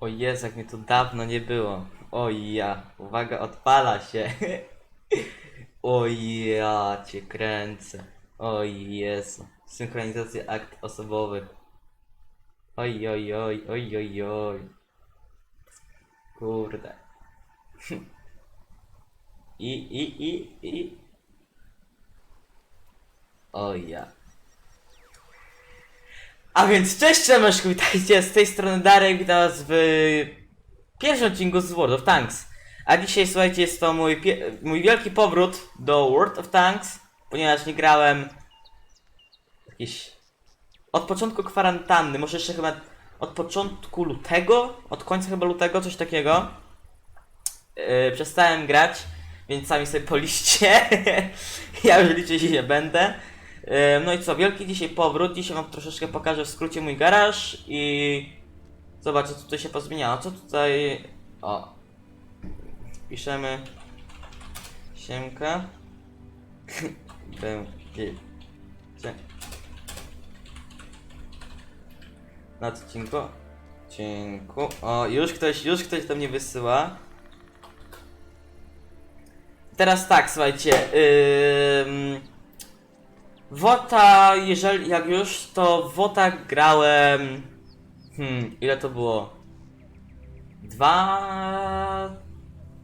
O Jezu, jak mnie tu dawno nie było. O ja, uwaga, odpala się. O ja, cię kręcę. O Jezu. Synchronizacja akt osobowych. Oj, oj, oj, oj, oj, oj. Kurde. I, i, i, i. O ja. A więc cześć Czemeszku, witajcie z tej strony Darek, witam was w pierwszym odcinku z World of Tanks. A dzisiaj słuchajcie, jest to mój, mój wielki powrót do World of Tanks, ponieważ nie grałem jakieś... Od początku kwarantanny, może jeszcze chyba od początku lutego, od końca chyba lutego, coś takiego. Yy, przestałem grać, więc sami sobie policzcie. ja już liczyć nie będę. Yy, No i co, wielki dzisiaj powrót. Dzisiaj wam troszeczkę pokażę w skrócie mój garaż i zobaczę co tutaj się pozmieniało. Co tutaj... O. Piszemy Siemka. Będzie na odcinku. Odcinku. O, już ktoś, już ktoś do mnie wysyła. Teraz tak, słuchajcie. Ym... Wota, jeżeli jak już, to Wota grałem. Hmm, ile to było? Dwa.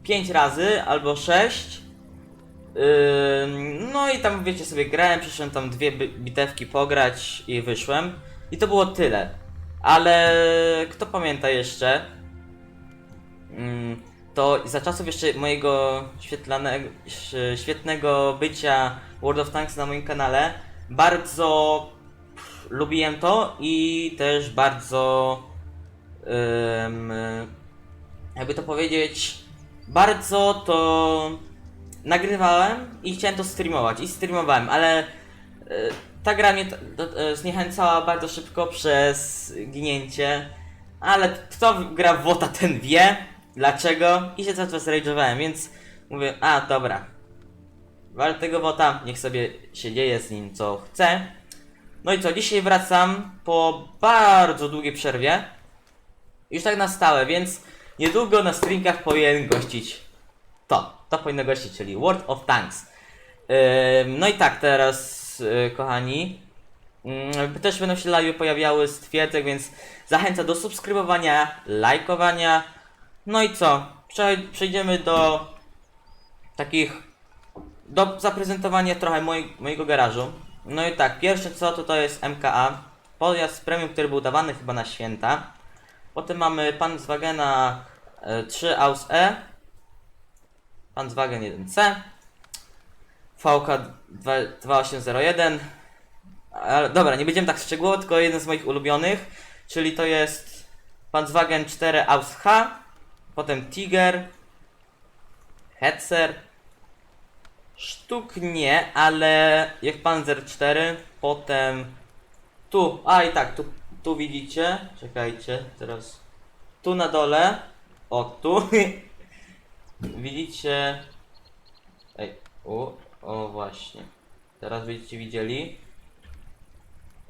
Pięć razy albo sześć. Ym, no i tam wiecie sobie grałem, przyszedłem tam dwie bi- bitewki pograć i wyszłem. I to było tyle. Ale kto pamięta jeszcze? Mm, to za czasów jeszcze mojego świetlanego, świetnego bycia World of Tanks na moim kanale bardzo pff, lubiłem to i też bardzo ym, jakby to powiedzieć bardzo to nagrywałem i chciałem to streamować i streamowałem, ale y, ta gra mnie y, zniechęcała bardzo szybko przez ginięcie, ale kto gra w WOTA ten wie dlaczego i się cały czas rage'owałem, więc mówię, a dobra, wal tego WOTA, niech sobie się dzieje z nim co chce. No i co, dzisiaj wracam po bardzo długiej przerwie, już tak na stałe, więc niedługo na streamkach powinien gościć to, to powinno gościć, czyli World of Tanks. Ym, no i tak, teraz, yy, kochani, yy, też będą się live pojawiały z twierdzek, więc zachęcam do subskrybowania, lajkowania. No i co? Prze przejdziemy do takich, do zaprezentowania trochę moj mojego garażu. No i tak, pierwsze co to to jest MKA, pojazd premium, który był dawany chyba na święta. Potem mamy pan z Wagena 3 Aus E, Volkswagen 1C, VK 2801. Ale, dobra, nie będziemy tak szczegółowo, tylko jeden z moich ulubionych, czyli to jest Volkswagen 4 Aus H, potem Tiger, Hetzer, Sztuk nie, ale jak Panzer 4, potem tu, a i tak, tu, tu widzicie, czekajcie, teraz tu na dole, o tu, widzicie, ej, o, o właśnie, teraz będziecie widzieli,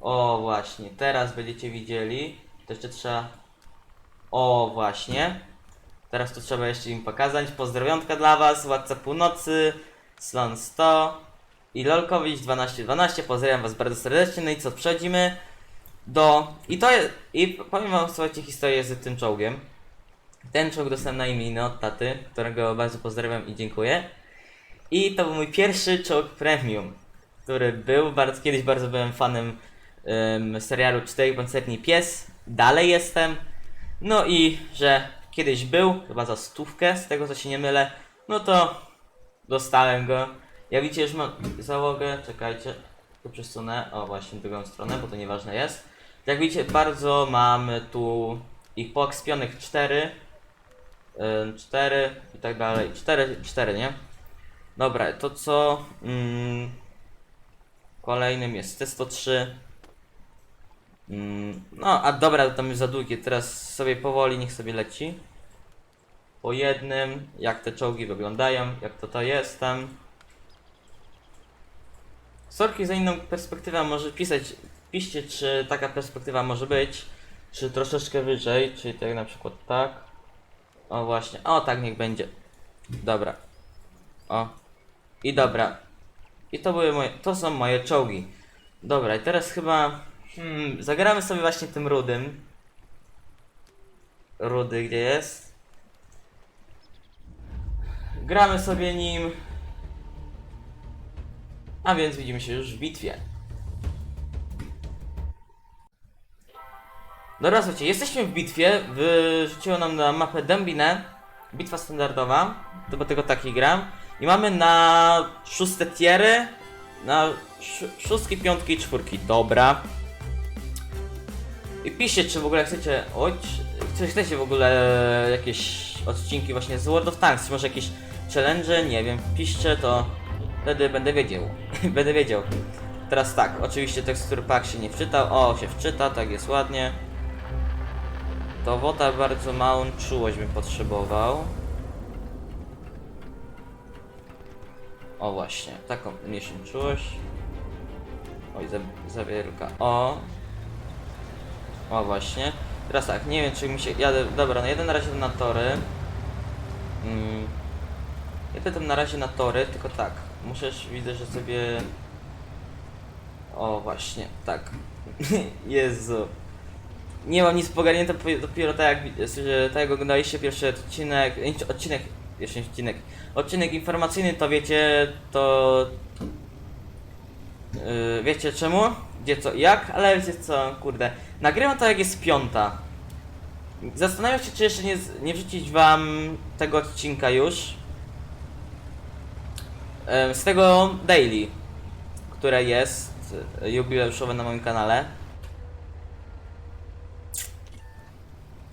o właśnie, teraz będziecie widzieli, to jeszcze trzeba, o właśnie, teraz to trzeba jeszcze im pokazać, pozdrowionka dla was, Władca Północy, Slon 100 i Lolkowicz 1212, pozdrawiam was bardzo serdecznie, no i co, przechodzimy do, i to jest, i powiem wam, słuchajcie, historię z tym czołgiem, ten czołg dostałem na imię od taty, którego bardzo pozdrawiam i dziękuję. I to był mój pierwszy czołg premium, który był, bardzo, kiedyś bardzo byłem fanem em, serialu Cztery Pancerni Pies, dalej jestem. No i że kiedyś był, chyba za stówkę, z tego co się nie mylę, no to dostałem go. Jak widzicie już mam załogę, czekajcie, tu przesunę, o właśnie drugą stronę, bo to nieważne jest. Jak widzicie bardzo mamy tu ich poekspionych cztery, Ym, 4 i tak dalej. 4, 4, nie? Dobra, to co? Mm, kolejnym jest T103. Mm, no, a dobra, to tam już za długie. Teraz sobie powoli, niech sobie leci. Po jednym, jak te czołgi wyglądają, jak to to jest tam. Sorki za inną perspektywę może pisać. Piszcie, czy taka perspektywa może być. czy troszeczkę wyżej, czyli tak na przykład tak. O właśnie, o tak niech będzie. Dobra. O. I dobra. I to były moje, to są moje czołgi. Dobra, i teraz chyba, hmm, zagramy sobie właśnie tym rudym. Rudy, gdzie jest? Gramy sobie nim. A więc widzimy się już w bitwie. Dobra, słuchajcie, jesteśmy w bitwie. Wyrzuciło nam na mapę Dembinę. Bitwa standardowa. To dlatego taki gram. I mamy na szóste tiery. Na sz szóstki, piątki i czwórki. Dobra. I piszcie, czy w ogóle chcecie. Oj, czy chcecie w ogóle jakieś odcinki właśnie z World of Tanks, może jakieś challenge, nie wiem, piszcie to wtedy będę wiedział. będę wiedział. Teraz tak, oczywiście tekstur pack się nie wczytał. O, się wczyta, tak jest ładnie. To woda bardzo małą czułość bym potrzebował. O właśnie, taką mniejszą czułość. Oj, za- zawierka. O, o właśnie. Teraz tak, nie wiem czy mi się. Jadę. Dobra, no jeden na razie na tory. Mm. Jadę tam na razie na tory, tylko tak. Muszę widzę, że sobie. O właśnie, tak. Jezu. Nie mam nic pogarnięte dopi- dopiero tak jak, że tak jak oglądaliście pierwszy odcinek, odcinek, jeszcze odcinek, odcinek informacyjny to wiecie, to Yy, wiecie czemu? Gdzie co, jak? Ale wiecie co, kurde. Nagrywam to jak jest piąta. Zastanawiam się, czy jeszcze nie, nie wrzucić wam tego odcinka już. Z tego daily, które jest e, jubileuszowe na moim kanale.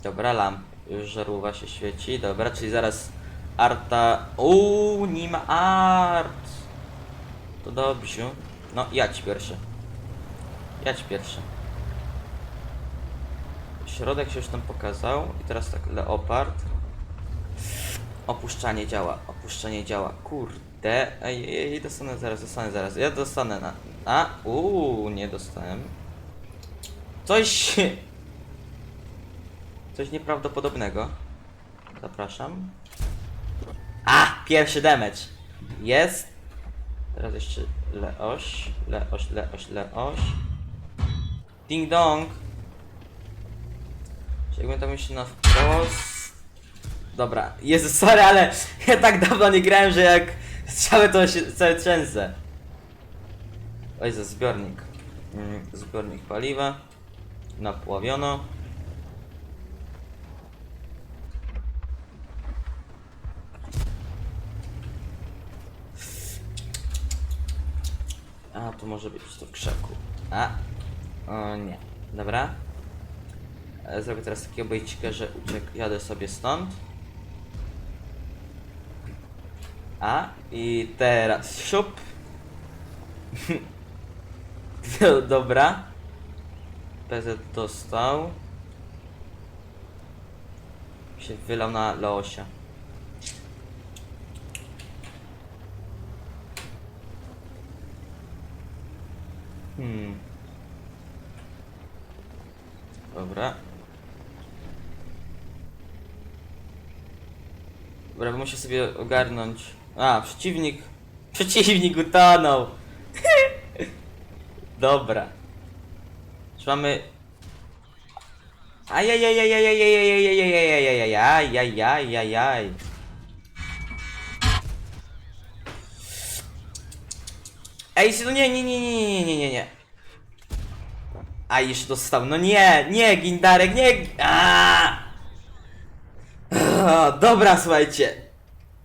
Dobra, lamp. Już żarłowa się świeci. Dobra, czyli zaraz Arta. Uuu, nie ma art. To dobrze. No, jadź pierwszy. Jadź pierwszy. Środek się już tam pokazał. I teraz tak, leopard. Opuszczanie działa, opuszczanie działa. Kurde. Ej, ej, ej, dostanę zaraz, dostanę zaraz. Ja dostanę na... A, uuu, nie dostałem. Coś... Coś nieprawdopodobnego. Zapraszam. A! Pierwszy damage. Jest. Teraz jeszcze leoś, leoś, leoś, leoś. Ding dong. Tam jeszcze na wprost. Dobra, Jezu, sorry, ale ja tak dawno nie grałem, że jak strzały to się całe trzęsę. Oj, za zbiornik. Mm, zbiornik paliwa. Napławiono. A, tu może być to w krzaku. A, o nie. Dobra. E, Zrobię teraz takiego bejcika, że uciek, jadę sobie stąd. A, i teraz siup. Do- Dobra. PZ dostał. Się wylał na Leosia. Hmm. Dobra. Dobra, bo muszę sobie ogarnąć. A, przeciwnik. Przeciwnik utonął. Dobra. Czy mamy. Ajajajajajajajajajajajajajajajajajajajaj.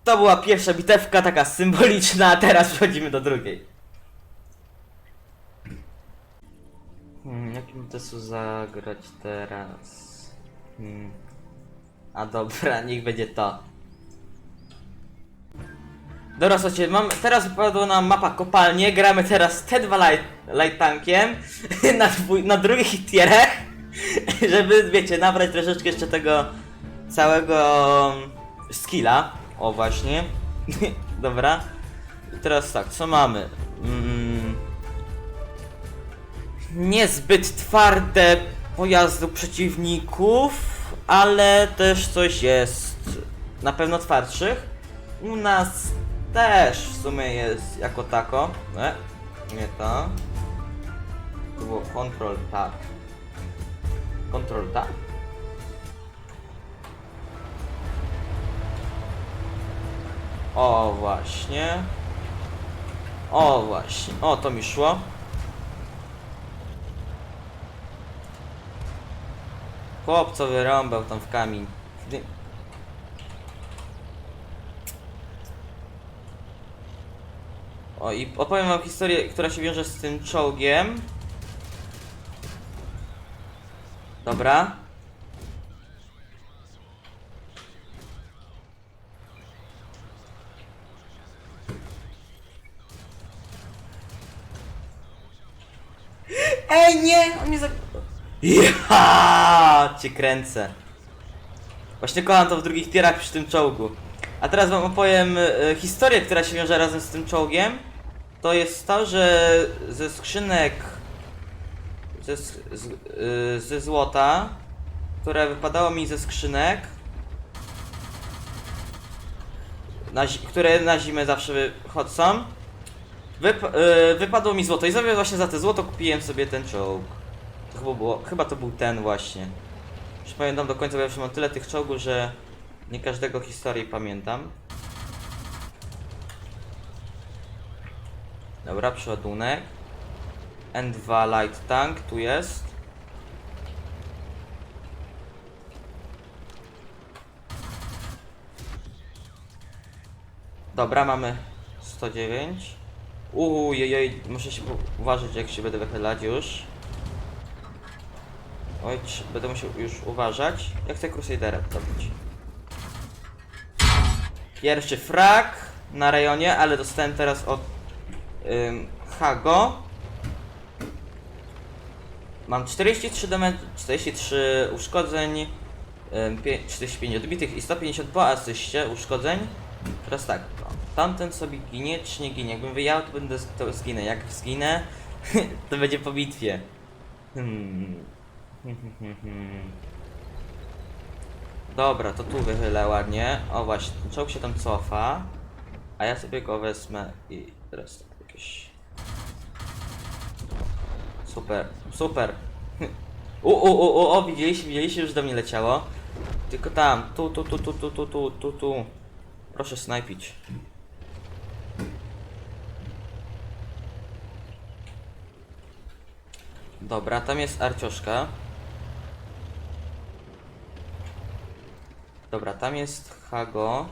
To była pierwsza bitewka, taka symboliczna, a teraz przechodzimy do drugiej. Hmm, jakim testu zagrać teraz? Hmm. A dobra, niech będzie to. Dobra, słuchajcie, mam, teraz wypadła nam mapa kopalnie, gramy teraz T2 light, light tankiem na, dwój, na drugich tierach, żeby, wiecie, nabrać troszeczkę jeszcze tego całego skilla. O, właśnie. Dobra. I teraz tak, co mamy? Mm, niezbyt twarde pojazdu przeciwników, ale też coś jest na pewno twardszych. U nas też w sumie jest jako tako. E, nie to. To było control tab. Control tab? O właśnie. O właśnie. O to mi szło. Chłop co wyrąbał tam w kamień. O i opowiem wam historię, która się wiąże z tym czołgiem. Dobra. Ej, nie! On mnie za... Ja cię kręcę. Właśnie kocham to w drugich tierach przy tym czołgu. A teraz wam opowiem e, historię, która się wiąże razem z tym czołgiem. To jest to, że ze skrzynek ze, z, y, ze złota, które wypadało mi ze skrzynek, na, które na zimę zawsze wychodzą, wyp, y, wypadło mi złoto i sobie właśnie za te złoto kupiłem sobie ten czołg. To chyba, było, chyba to był ten właśnie. Już pamiętam do końca, bo ja już mam tyle tych czołgów, że nie każdego historii pamiętam. Dobra, przeładunek. N2 Light Tank, tu jest. Dobra, mamy 109. Uuu, jej, muszę się uważać jak się będę wychylać już. Oj, będę musiał już uważać. Jak chcę Crusadera zrobić. Pierwszy frag na rejonie, ale dostałem teraz od ym, Hago. Mam 43 damage, 43 uszkodzeń, ym, pie- 45 odbitych i 150 po asyście uszkodzeń. Teraz tak, no, tamten sobie ginie czy nie ginie? Jakbym wyjechał to będę to zginę. Jak zginę, to będzie po bitwie. Hmm. Dobra, to tu wychylę ładnie. O właśnie, czołg się tam cofa. A ja sobie go wezmę i teraz tak jakieś... Super, super. U, u, u, u, o, widzieliście, widzieliście, już do mnie leciało. Tylko tam, tu, tu, tu, tu, tu, tu, tu, tu, tu. Proszę snajpić. Dobra, tam jest arcioszka. Dobra, tam jest Hago.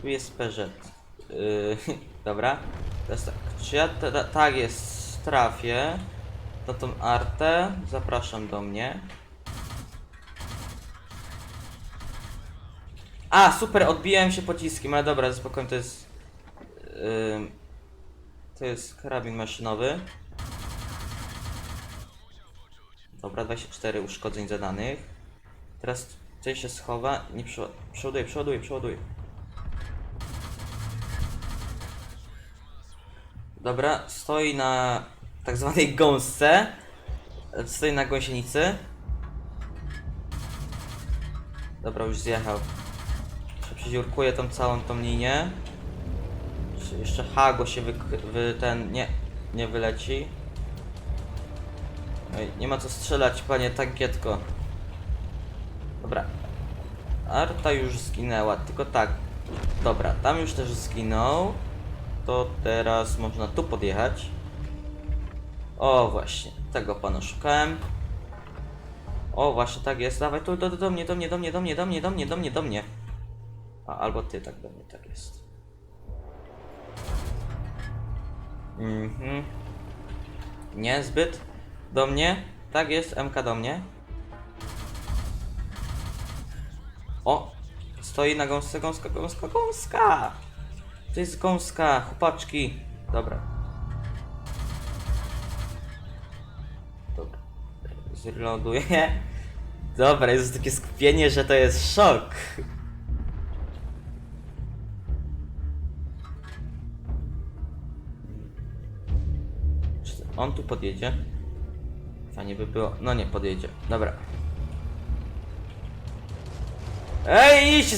Tu jest Peugeot. Yy, dobra. Teraz tak. Czy ja ta- ta- tak jest trafię? To tą artę. Zapraszam do mnie. A, super, odbijałem się pociskiem, ale dobra, spokojnie, to jest... Yy, to jest karabin maszynowy. Dobra, 24 uszkodzeń zadanych. Teraz coś się schowa. Nie przeła- przeładuję, przeładuję, przeładuję. Dobra, stoi na tak zwanej gąsce. Stoi na gąsienicy. Dobra, już zjechał. Jeszcze Przydziurkuję tą całą tą linię. Jeszcze- Hago się wy, wy ten nie, nie wyleci. Oj, nie ma co strzelać, panie tankietko. Dobra. Arta już zginęła, tylko tak. Dobra, tam już też zginął. To teraz można tu podjechać. O, właśnie. Tego pana szukałem. O, właśnie, tak jest. Dawaj tu, do, do, mnie, do mnie, do mnie, do mnie, do mnie, do mnie, do mnie, do mnie. A, albo ty tak do mnie, tak jest. Mhm. Niezbyt. Do mnie? Tak jest, MK do mnie. O! Stoi na gąsce, gąska, gąska, gąska! To jest gąska, chłopaczki. Dobra. Dobra. Zreloaduję. Dobra, jest takie skupienie, że to jest szok. Czy On tu podjedzie. Fajnie by było. No nie, podjedzie. Dobra. Ej, idź!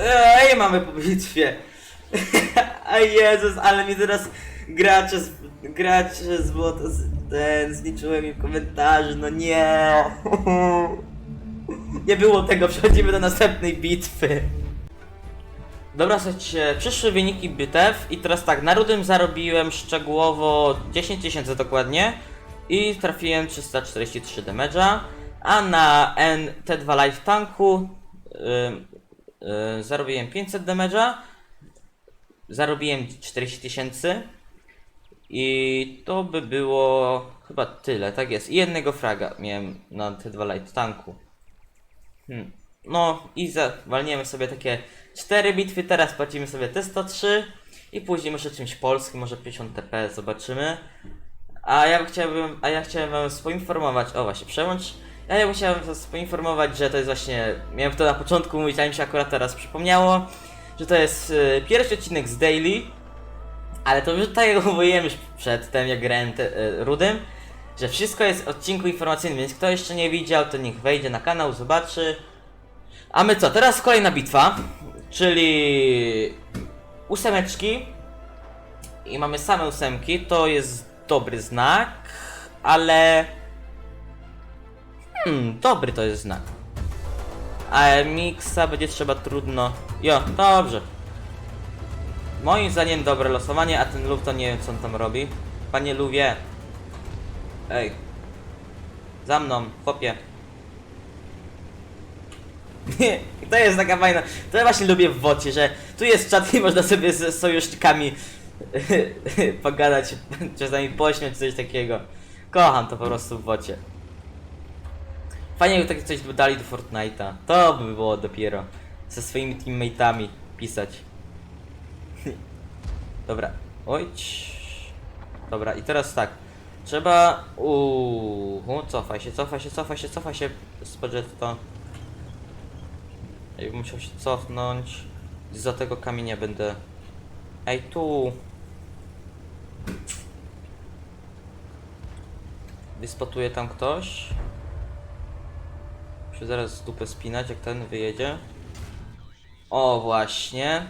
Ej, mamy po bitwie. Ej, Jezus, ale mi teraz gracze z... Gracze z... z ten, zliczyłem im komentarze, no nie. Nie było tego, przechodzimy do następnej bitwy. Dobra, słuchajcie, przyszły wyniki bitew i teraz tak, na rudym zarobiłem szczegółowo 10 tysięcy dokładnie i trafiłem 343 damage'a, a na N T2 Life Tanku y, y, zarobiłem 500 damage'a, zarobiłem 40 tysięcy i to by było chyba tyle, tak jest, i jednego fraga miałem na T2 Light Tanku. Hmm. No i zawalniemy sobie takie 4 bitwy, teraz płacimy sobie te 103 i później może czymś polskim, może 50 TP, zobaczymy. A ja chciałbym, a ja chciałem wam poinformować, o właśnie, przełącz. A ja chciałem was poinformować, że to jest właśnie, miałem to na początku mówić, ale mi się akurat teraz przypomniało, że to jest y, pierwszy odcinek z Daily, ale to już tak jak mówiłem już przedtem, jak grałem te, y, Rudym, że wszystko jest w odcinku informacyjnym, więc kto jeszcze nie widział, to niech wejdzie na kanał, zobaczy. A my co, teraz kolejna bitwa, czyli ósemeczki. I mamy same ósemki, to jest dobry znak, ale... Hmm, dobry to jest znak. A miksa będzie trzeba trudno... Jo, dobrze. Moim zdaniem dobre losowanie, a ten lub to nie wiem co on tam robi. Panie Luwie. Ej. Za mną, chłopie. Nie, to jest taka fajna. To ja właśnie lubię w wocie, że tu jest czat i można sobie z sojusznikami pogadać, czasami pośmiać coś takiego. Kocham to po prostu w wocie. Fajnie jakby takie coś dali do Fortnite'a. To by było dopiero. Ze swoimi teammateami pisać. Dobra. Oj. Dobra, i teraz tak. Trzeba. Uuu, cofaj się, cofaj się, cofaj się, cofaj się budżetu. Ja bym musiał się cofnąć. Za tego kamienia będę. Ej, tu. Wyspotuje tam ktoś. Muszę zaraz dupę spinać, jak ten wyjedzie. O, właśnie.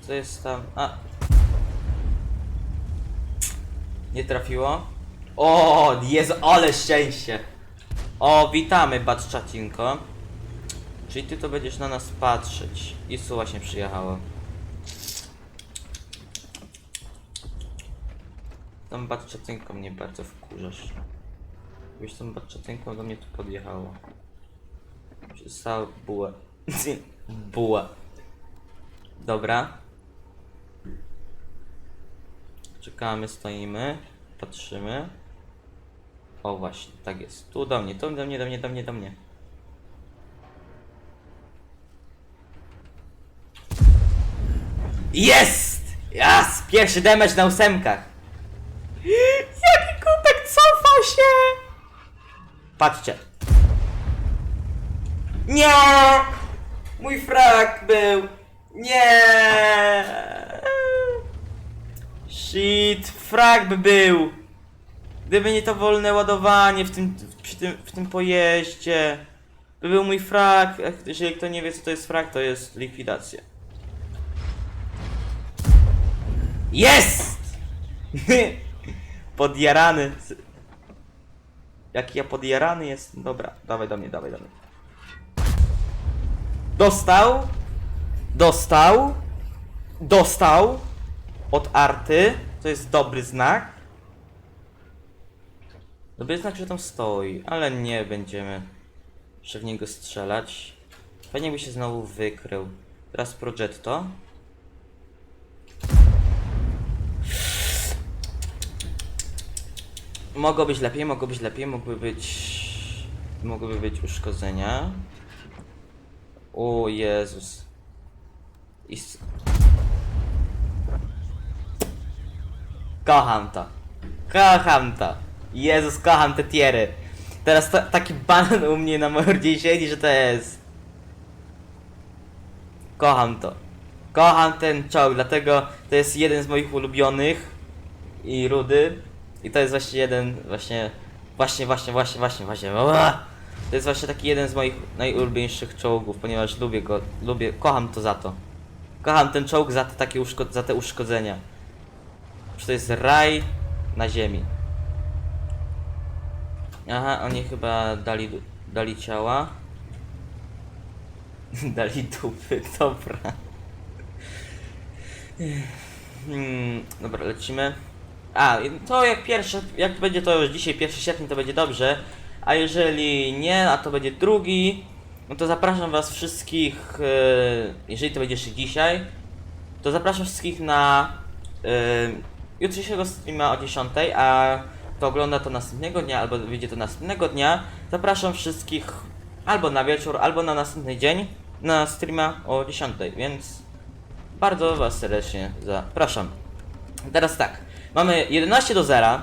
Co jest tam? A. Nie trafiło. O, Jezu, ale szczęście. O, witamy, Batczacinko. Czyli ty to będziesz na nas patrzeć. I su właśnie przyjechało. Tą Batczacinką mnie bardzo wkurzasz. Gdybyś tą Batczacinką do mnie tu podjechało. Przystała bułę. bułę. Dobra. Czekamy, stoimy, patrzymy. O właśnie, tak jest. Tu do mnie, tu do mnie, do mnie, do mnie, do mnie. Jest! Jas! Pierwszy damage na ósemkach. Jaki kubek cofa się! Patrzcie. Nie! Mój frak był. Nie! Shit, frag by był. Gdyby nie to wolne ładowanie w tym, przy tym, w tym pojeździe. By był mój. Ech, Jeżeli kto nie wie co to jest frag, to jest likwidacja. Jest! podjarany. Jaki ja podjarany jest? Dobra, dawaj do mnie, dawaj do mnie. Dostał. Dostał. Dostał. Od arty. To jest dobry znak. Dobry znak, że tam stoi, ale nie będziemy jeszcze w niego strzelać. Fajnie by się znowu wykrył. Teraz Progetto. Mogło być lepiej, mogło być lepiej, mogły być... Mogłyby być uszkodzenia. O Jezus. I... Kocham to. Kocham to. Jezus, kocham te tiery. Teraz ta, taki banan u mnie na mordzie siedzi, że to jest... Kocham to. Kocham ten czołg, dlatego to jest jeden z moich ulubionych. I rudy. I to jest właśnie jeden właśnie Właśnie, właśnie, właśnie, właśnie, właśnie. To jest właśnie taki jeden z moich najulubieńszych czołgów, ponieważ lubię go, lubię, kocham to za to. Kocham ten czołg za te takie uszko- za te uszkodzenia. Że to jest raj na ziemi. Aha, oni chyba dali, dali ciała. dali dupy, dobra. Hmm, dobra, lecimy. A, to jak pierwsze, jak będzie to już dzisiaj 1 sierpnia, to będzie dobrze. A jeżeli nie, a to będzie drugi, no to zapraszam was wszystkich, e, jeżeli to będzie jeszcze dzisiaj, to zapraszam wszystkich na e, jutrzejszego streama o 10, a kto ogląda to następnego dnia, albo wyjdzie to następnego dnia, zapraszam wszystkich albo na wieczór, albo na następny dzień na streama o 10, więc bardzo was serdecznie zapraszam. Teraz tak, mamy 11 do 0.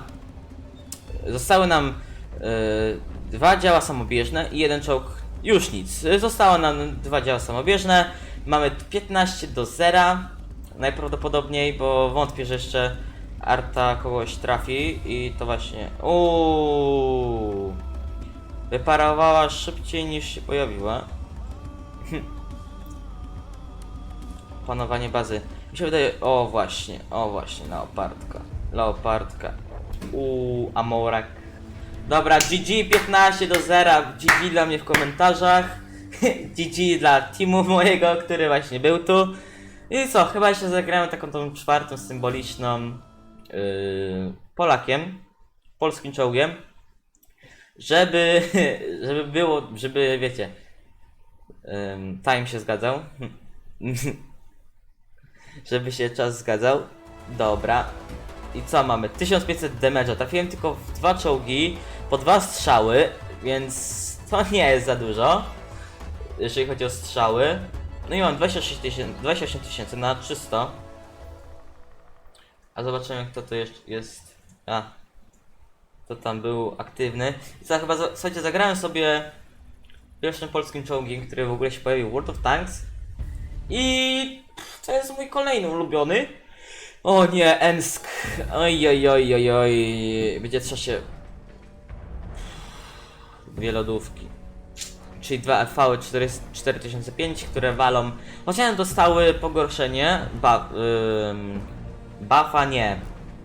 Zostały nam y, dwa działa samobieżne i jeden czołg. Już nic. Zostało nam dwa działa samobieżne. Mamy 15 do 0. Najprawdopodobniej, bo wątpię, że jeszcze Arta kogoś trafi i to właśnie. Uuu. Wyparowała szybciej niż się pojawiła. Panowanie bazy. Mi się wydaje. O właśnie, o właśnie, leopardka. Leopardka. Uuu, Amorak. Dobra, GG 15 do 0. GG dla mnie w komentarzach. GG dla teamu mojego, który właśnie był tu. I co, chyba jeszcze zagrałem taką tą czwartą symboliczną yy, Polakiem, polskim czołgiem. Żeby, żeby było, żeby wiecie, ym, time się zgadzał. żeby się czas zgadzał. Dobra. I co mamy? 1500 damage'a. Trafiłem tylko w dwa czołgi, po dwa strzały, więc to nie jest za dużo. Jeżeli chodzi o strzały. No i mam 26 tysięcy, 28 tysięcy na 300. A zobaczymy kto to jeszcze jest. A. Kto tam był aktywny. I co, chyba, słuchajcie, zagrałem sobie pierwszym polskim czołgiem, który w ogóle się pojawił World of Tanks. I to jest mój kolejny ulubiony. O nie, Ensk. Oj, oj, oj, oj, oj. Będzie trzeba się... Dwie lodówki. Czyli dwa FV 4005, które walą. Chociaż dostały pogorszenie. Ba, ym, buffa nie.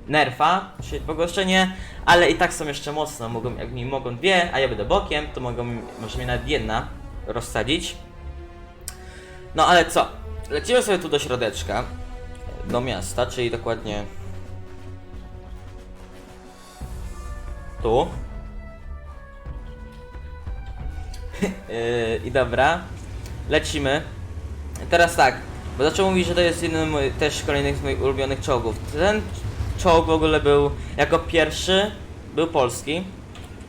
Nerfa, czyli pogorszenie, ale i tak są jeszcze mocno. Mogą, jak mi mogą dwie, a ja będę bokiem, to mogą, może mnie nawet jedna rozsadzić. No ale co? Lecimy sobie tu do środeczka, do miasta, czyli dokładnie tu. Yy, I dobra, lecimy. Teraz tak, bo zaczął mówić, że to jest jeden mój, też kolejny z moich ulubionych czołgów. Ten czołg w ogóle był jako pierwszy, był polski.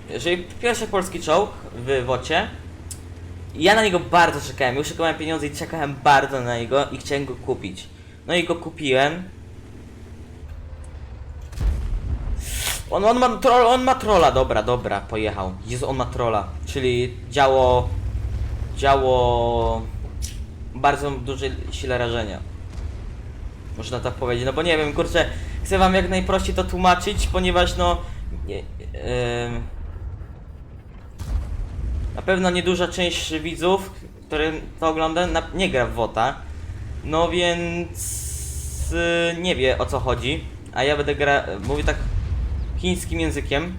Jeżeli pierwszy polski czołg w Wocie, ja na niego bardzo czekałem, już szykowałem pieniądze i czekałem bardzo na niego i chciałem go kupić. No i go kupiłem. On, on, ma, troll, on ma trolla, dobra, dobra, pojechał. On ma trolla, czyli działo... Działo... Bardzo dużej sile rażenia. Można tak powiedzieć, no bo nie wiem, kurczę, chcę wam jak najprościej to tłumaczyć, ponieważ no... Nie, ym, na pewno nieduża część widzów, którym to ogląda, na, nie gra w WOTA. No więc y, nie wie o co chodzi. A ja będę gra. Mówię tak chińskim językiem.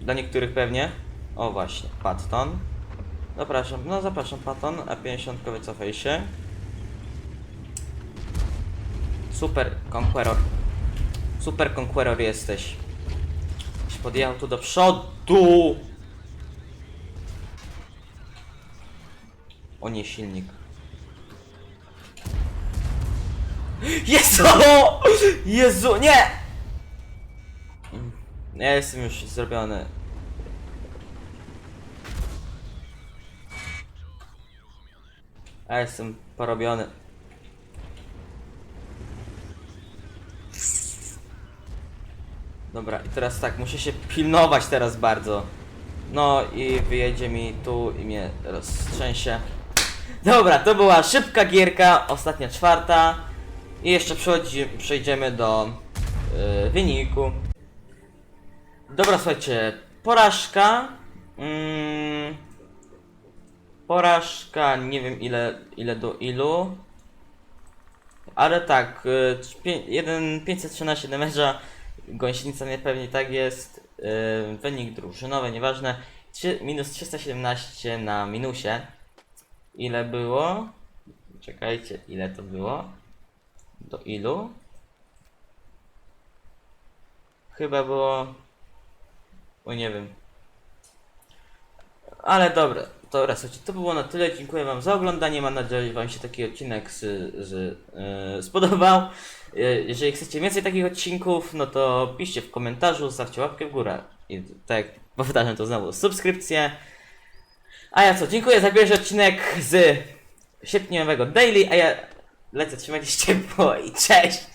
Dla niektórych pewnie. O właśnie, Patton. Zapraszam, no zapraszam Patton, A50 wycofaj się. Super Conqueror. Super Conqueror jesteś. Podjechał tu do przodu. O nie, silnik. Jezu! Jezu, nie! Ja jestem już zrobiony. Ja jestem porobiony. Dobra, i teraz tak, muszę się pilnować teraz bardzo. No i wyjedzie mi tu i mnie roztrzęsie. Dobra, to była szybka gierka, ostatnia czwarta. I jeszcze przejdziemy do yy, wyniku. Dobra, słuchajcie, porażka. Mm, porażka, nie wiem ile, ile do ilu. Ale tak, y, jeden 513 damage'a, gąsienica niepewnie tak jest, y, wynik drużynowy, nieważne, Trzy- minus 317 na minusie. Ile było? Czekajcie, ile to było? Do ilu? Chyba było... O nie wiem. Ale dobra, dobra, słuchajcie, to było na tyle. Dziękuję Wam za oglądanie. Mam nadzieję, że Wam się taki odcinek z, z, e, spodobał. E, jeżeli chcecie więcej takich odcinków, no to piszcie w komentarzu, zostawcie łapkę w górę. I tak powtarzam to znowu, subskrypcję. A ja co, dziękuję za pierwszy odcinek z sierpniowego Daily, a ja lecę, trzymajcie się ciepło i cześć!